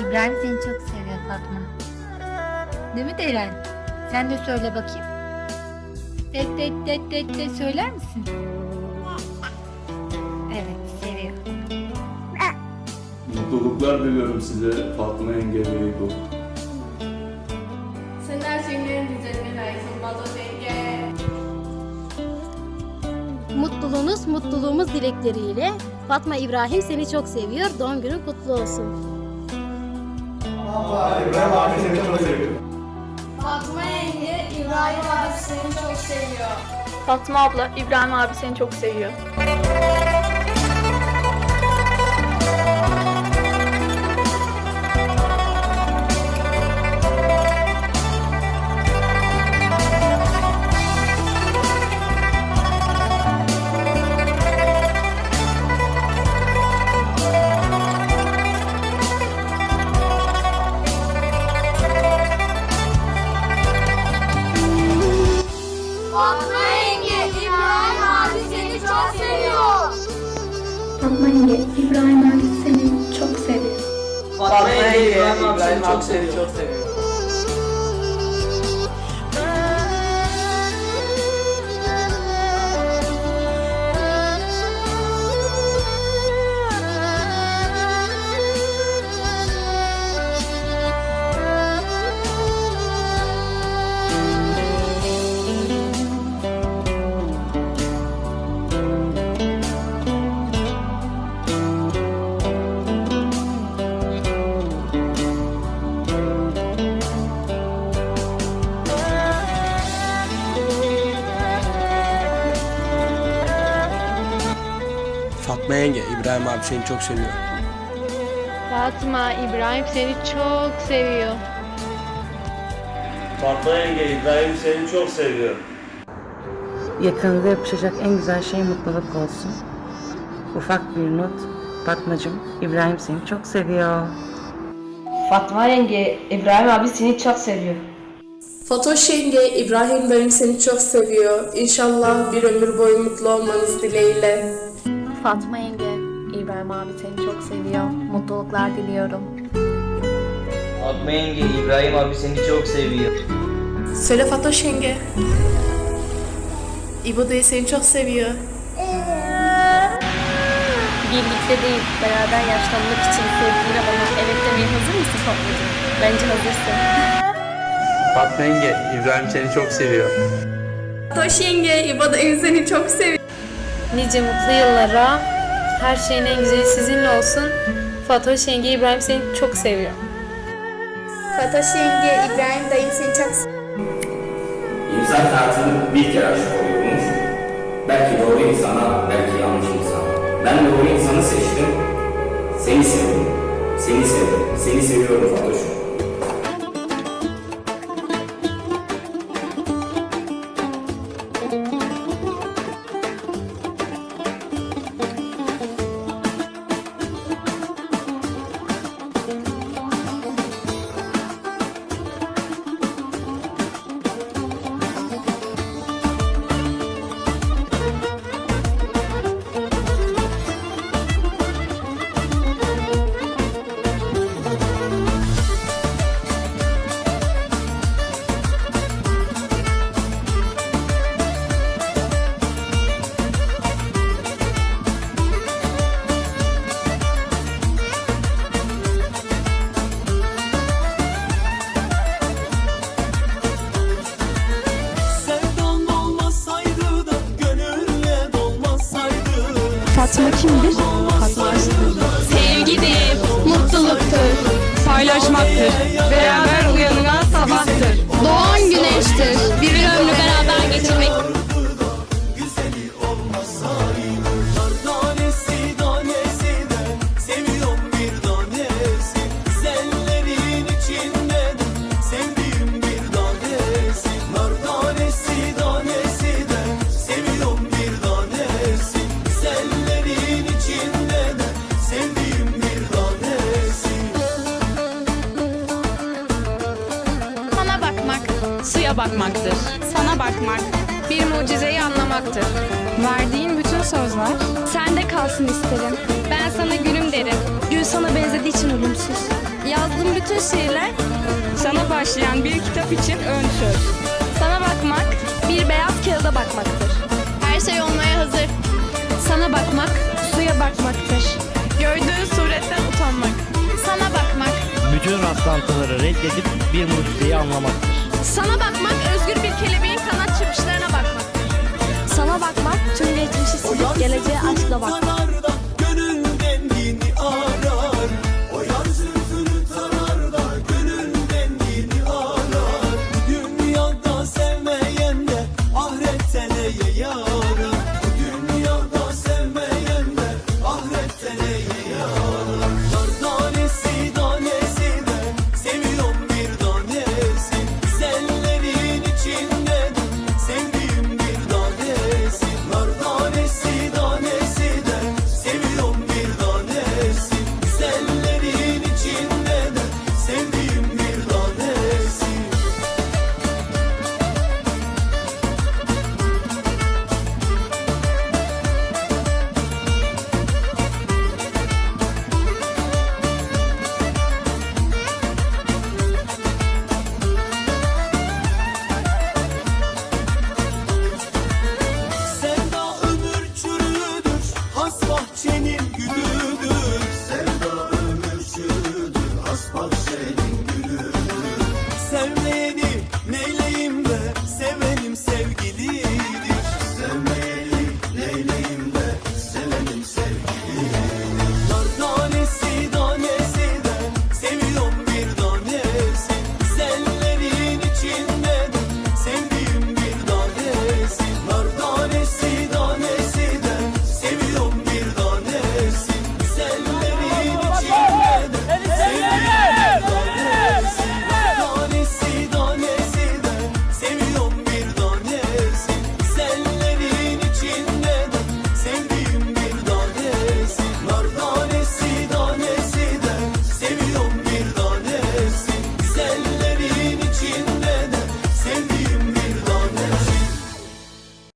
İbrahim seni çok seviyor Fatma. Değil mi Deren? Sen de söyle bakayım. Det det det det de söyler misin? Evet seviyor. Mutluluklar diliyorum size Fatma Engelli bu. Sen her şeyin en güzeline layıksın Bado Denge. Mutluluğunuz mutluluğumuz dilekleriyle Fatma İbrahim seni çok seviyor. Doğum günün kutlu olsun. Fatma yenge İbrahim abi seni çok seviyor. Fatma abla, İbrahim abi seni çok seviyor. İbrahim abi seni çok seviyor. Çok seviyor. Fatma yenge, İbrahim abi seni çok seviyor. Fatma, İbrahim seni çok seviyor. Fatma yenge İbrahim seni çok seviyor. Yakında yapışacak en güzel şey mutluluk olsun. Ufak bir not. Fatmacığım, İbrahim seni çok seviyor. Fatma yenge İbrahim abi seni çok seviyor. Fatoş yenge İbrahim benim seni çok seviyor. İnşallah bir ömür boyu mutlu olmanız dileğiyle. Fatma yenge, İbrahim abi seni çok seviyor. Mutluluklar diliyorum. Fatma yenge İbrahim abi seni çok seviyor. Söyle Fatoş yenge. İbo dayı seni çok seviyor. Birlikte değil, beraber yaşlanmak için sevgiliyle bana evet demeye hazır mısın Fatmacığım? Bence hazırsın. Fatma yenge, İbrahim seni çok seviyor. Fatoş yenge İbo dayı seni çok seviyor. Nice mutlu yıllara. Her şeyin en güzeli sizinle olsun. Fatoş yenge İbrahim seni çok seviyor. Fatoş yenge İbrahim dayı seni çok seviyor. İnsan hayatını bir kere aşık oluyormuş. Belki doğru insana, belki yanlış insana. Ben doğru insanı seçtim. Seni sevdim. Seni sevdim. Seni seviyorum Fatoş'um. Paylaşmaktır, beraber bakmaktır. Sana bakmak, bir mucizeyi anlamaktır. Verdiğin bütün sözler, sende kalsın isterim. Ben sana gülüm derim. Gül sana benzediği için ölümsüz. Yazdığım bütün şiirler Sana başlayan bir kitap için ön söz. sana bakmak, bir beyaz kağıda bakmaktır. Her şey olmaya hazır. Sana bakmak, suya bakmaktır. Gördüğün suretten utanmak. Sana bakmak, Bütün rastlantıları reddedip bir mucizeyi anlamaktır. Sana bakmak özgür bir kelebeğin kanat çırpışlarına bakmak. Sana bakmak tüm geçmişi silip geleceğe aşkla bakmak.